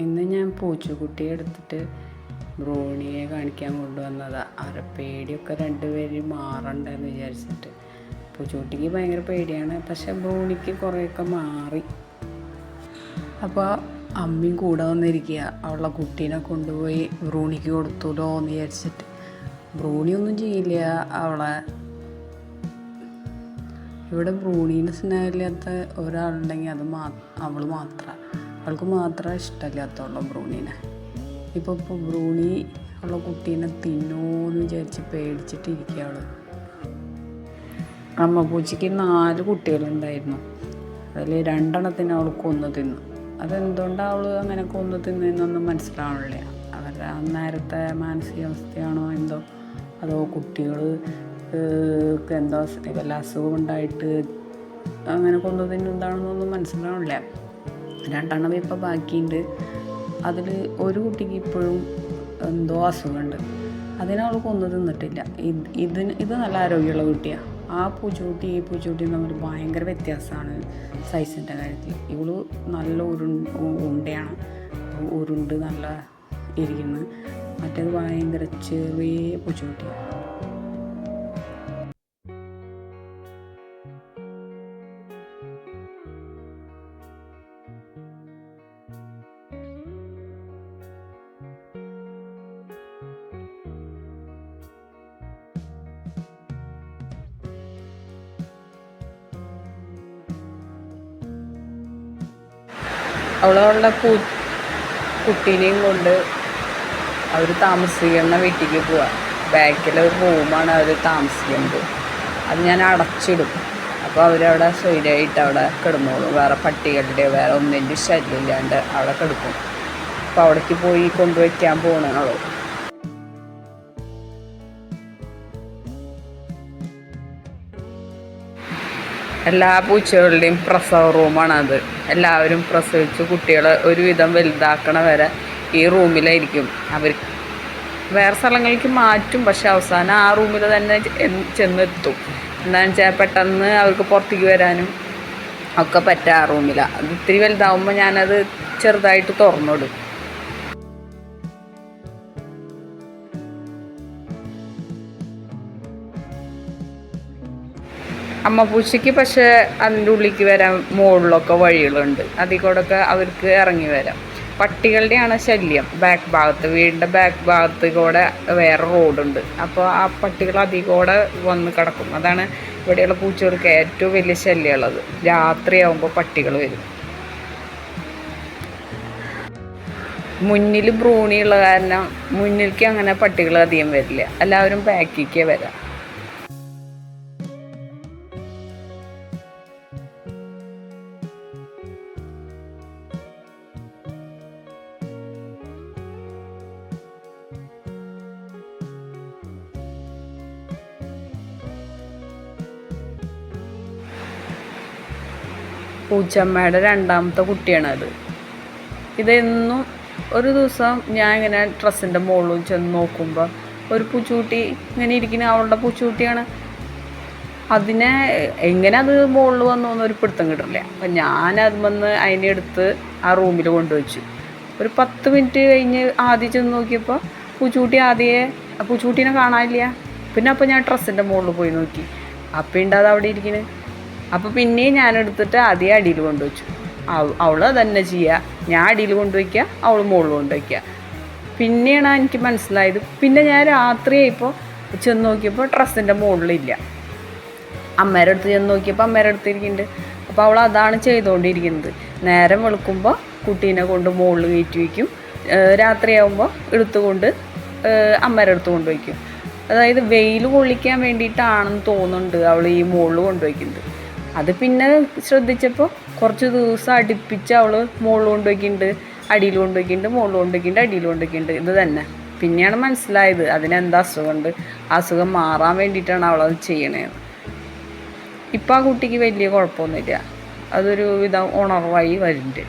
ഇന്ന് ഞാൻ പൂച്ചക്കുട്ടിയെ എടുത്തിട്ട് ബ്രോണിയെ കാണിക്കാൻ കൊണ്ടുവന്നതാണ് അവരുടെ പേടിയൊക്കെ രണ്ടുപേരും മാറണ്ടെന്ന് വിചാരിച്ചിട്ട്. പൂച്ചക്കുട്ടിക്ക് ഭയങ്കര പേടിയാണ്. പക്ഷെ ബ്രോണിക്ക് കുറേയൊക്കെ മാറി. അപ്പോൾ അമ്മയും കൂടെ വന്നിരിക്കുക. അവളുടെ കുട്ടീനെ കൊണ്ടുപോയി ബ്രൂണിക്ക് കൊടുത്തുല്ലോ എന്ന് വിചാരിച്ചിട്ട്. ബ്രൂണി ഒന്നും ചെയ്യില്ല. അവളെ ഇവിടെ ബ്രൂണീനെ സ്നേഹമില്ലാത്ത ഒരാളുണ്ടെങ്കിൽ അത് മാ അവൾ മാത്രമാണ് അവൾക്ക് മാത്രമേ ഇഷ്ടമില്ലാത്തുള്ളൂ ബ്രൂണീനെ. ഇപ്പോൾ ഇപ്പോൾ ബ്രൂണി ഉള്ള കുട്ടീനെ തിന്നോന്ന് വിചാരിച്ച് പേടിച്ചിട്ടിരിക്കുക അവൾ അമ്മ പൂച്ചയ്ക്ക് നാല് കുട്ടികളുണ്ടായിരുന്നു. അതിൽ രണ്ടെണ്ണത്തിന് അവൾ കൊന്നു തിന്നു. അതെന്തുകൊണ്ടാണ് അവൾ അങ്ങനെ കൊന്നു തിന്നതെന്നൊന്നും മനസ്സിലാവണില്ല. അവരുടെ അന്നേരത്തെ മാനസികാവസ്ഥയാണോ എന്തോ? അതോ കുട്ടികൾ എന്തോ വല്ല അസുഖം ഉണ്ടായിട്ട് അങ്ങനെ കൊന്നു തിന്നുന്നതാണെന്നൊന്നും മനസ്സിലാവണില്ല. രണ്ടെണ്ണം ഇപ്പോൾ ബാക്കിയുണ്ട്. അതിൽ ഒരു കുട്ടിക്ക് ഇപ്പോഴും എന്തോ അസുഖമുണ്ട്. അതിനവൾ കൊന്നു തിന്നിട്ടില്ല. ഇത് ഇതിന് ഇത് നല്ല ആരോഗ്യമുള്ള കുട്ടിയാണ് ആ പൂച്ചുകുട്ടി ഈ പൂച്ചക്കുട്ടിയും തമ്മിൽ ഭയങ്കര വ്യത്യാസമാണ് സൈസിന്റെ കാര്യത്തിൽ ഇവൾ നല്ല ഉരു ഉണ്ടയാണ്. ഉരുണ്ട് നല്ല ഇരിക്കുന്നത് മറ്റേത് ഭയങ്കര ചെറിയ പൂച്ചക്കുട്ടിയാണ് അവളവളുടെ കു കുട്ടീനെയും കൊണ്ട് അവർ താമസിക്കുന്ന വീട്ടിലേക്ക് പോവുക ബാക്കിലെ ഒരു റൂമാണ് അവർ താമസിക്കുന്നത്. അത് ഞാൻ അടച്ചിടും. അപ്പോൾ അവരവിടെ സ്വൈര്യമായിട്ട് അവിടെ കിടന്നോളും. വേറെ പട്ടികളുടെ വേറെ ഒന്നിന്റെ ശല്യമില്ലാണ്ട് അവിടെ കിടക്കും. അപ്പോൾ അവിടേക്ക് പോയി കൊണ്ടുവയ്ക്കാൻ പോകണുള്ളൂ എല്ലാ പൂച്ചകളുടെയും പ്രസവ റൂമാണ് അത് എല്ലാവരും പ്രസവിച്ച് കുട്ടികളെ ഒരുവിധം വലുതാക്കണ വരെ ഈ റൂമിലായിരിക്കും. അവർ വേറെ സ്ഥലങ്ങളിലേക്ക് മാറ്റും പക്ഷെ അവസാനം ആ റൂമിൽ തന്നെ ചെന്നെത്തും. എന്താണെന്ന് വെച്ചാൽ പെട്ടെന്ന് അവർക്ക് പുറത്തേക്ക് വരാനും ഒക്കെ പറ്റുക ആ റൂമിലാണ് അത് ഇത്തിരി വലുതാവുമ്പോൾ ഞാനത് ചെറുതായിട്ട് തുറന്നിടും. അമ്മ പൂച്ചയ്ക്ക് പക്ഷേ അതിന്റെ ഉള്ളിലേക്ക് വരാൻ മുകളിലൊക്കെ വഴികളുണ്ട്. അതിൽ കൂടെയൊക്കെ അവർക്ക് ഇറങ്ങി വരാം. പട്ടികളുടെയാണ് ശല്യം. ബാക്ക് ഭാഗത്ത് വീടിന്റെ ബാക്ക് ഭാഗത്ത് കൂടെ വേറെ റോഡുണ്ട് അപ്പോൾ ആ പട്ടികൾ അതിൽ കൂടെ വന്ന് കിടക്കും. അതാണ് ഇവിടെയുള്ള പൂച്ചകൾക്ക് ഏറ്റവും വലിയ ശല്യമുള്ളത്. രാത്രിയാവുമ്പോൾ പട്ടികൾ വരും. മുന്നിൽ ബ്രൂണിയുള്ള കാരണം മുന്നിലേക്ക് അങ്ങനെ പട്ടികൾ അധികം വരില്ല. എല്ലാവരും പാക്കിക്കേ വരാം. പൂച്ചമ്മയുടെ രണ്ടാമത്തെ കുട്ടിയാണത്. ഇതെന്നും ഒരു ദിവസം ഞാൻ ഇങ്ങനെ ഡ്രസ്സിന്റെ മുകളിൽ ചെന്ന് നോക്കുമ്പോൾ ഒരു പൂച്ചൂട്ടി ഇങ്ങനെ ഇരിക്കുന്ന അവളുടെ പൂച്ചൂട്ടിയാണ്. അതിനെ എങ്ങനെ അത് മുകളിൽ വന്നു എന്നൊരു പിടുത്തം കിട്ടില്ല അപ്പം ഞാനത് വന്ന് അതിനെ എടുത്ത് ആ റൂമിൽ കൊണ്ടുവച്ചു. ഒരു പത്ത് മിനിറ്റ് കഴിഞ്ഞ് ആദ്യം ചെന്ന് നോക്കിയപ്പോൾ പൂച്ചൂട്ടി ആദ്യമേ പൂച്ചുകുട്ടീനെ കാണാനില്ല. പിന്നെ അപ്പോൾ ഞാൻ ഡ്രസ്സിന്റെ മുകളിൽ പോയി നോക്കി. അപ്പം ഉണ്ട് അവിടെ ഇരിക്കുന്നത് അപ്പോൾ പിന്നെയും ഞാൻ എടുത്തിട്ട് ആദ്യം അടിയിൽ കൊണ്ടുവച്ചു. അവൾ തന്നെ ചെയ്യുക ഞാൻ അടിയിൽ കൊണ്ടുവയ്ക്കുക അവൾ മുകളിൽ കൊണ്ടുവയ്ക്കുക പിന്നെയാണ് എനിക്ക് മനസ്സിലായത്. പിന്നെ ഞാൻ രാത്രിയായപ്പോൾ ചെന്ന് നോക്കിയപ്പോൾ ഡ്രസ്സിന്റെ മുകളിലില്ല. അമ്മേരെ അടുത്ത് ചെന്ന് നോക്കിയപ്പോൾ അമ്മേരെ അടുത്തിരിക്കുന്നുണ്ട്. അപ്പോൾ അവൾ അതാണ് ചെയ്തുകൊണ്ടിരിക്കുന്നത് നേരം വെളുക്കുമ്പോൾ കുട്ടീനെ കൊണ്ട് മുകളിൽ കയറ്റി വയ്ക്കും. രാത്രിയാകുമ്പോൾ എടുത്തുകൊണ്ട് അമ്മേരെ അടുത്ത് കൊണ്ടുവയ്ക്കും. അതായത് വെയിൽ കൊള്ളിക്കാൻ വേണ്ടിയിട്ടാണെന്ന് തോന്നുന്നുണ്ട് അവൾ ഈ മുകളിൽ കൊണ്ടുവയ്ക്കുന്നത്. അത് പിന്നെ ശ്രദ്ധിച്ചപ്പോൾ കുറച്ച് ദിവസം അടുപ്പിച്ച് അവൾ മുകളിൽ കൊണ്ടുവയ്ക്കുന്നുണ്ട് അടിയിൽ കൊണ്ടുവയ്ക്കുന്നുണ്ട് മുകളിൽ അടിയിൽ ഇത് തന്നെ. പിന്നെയാണ് മനസ്സിലായത് അതിനെന്താ അസുഖമുണ്ട് അസുഖം മാറാൻ വേണ്ടിയിട്ടാണ് അവളത് ചെയ്യണത് ഇപ്പം ആ കുട്ടിക്ക് വലിയ കുഴപ്പമൊന്നുമില്ല. അതൊരു വിധം ഉണർവായി വരുന്നുണ്ട്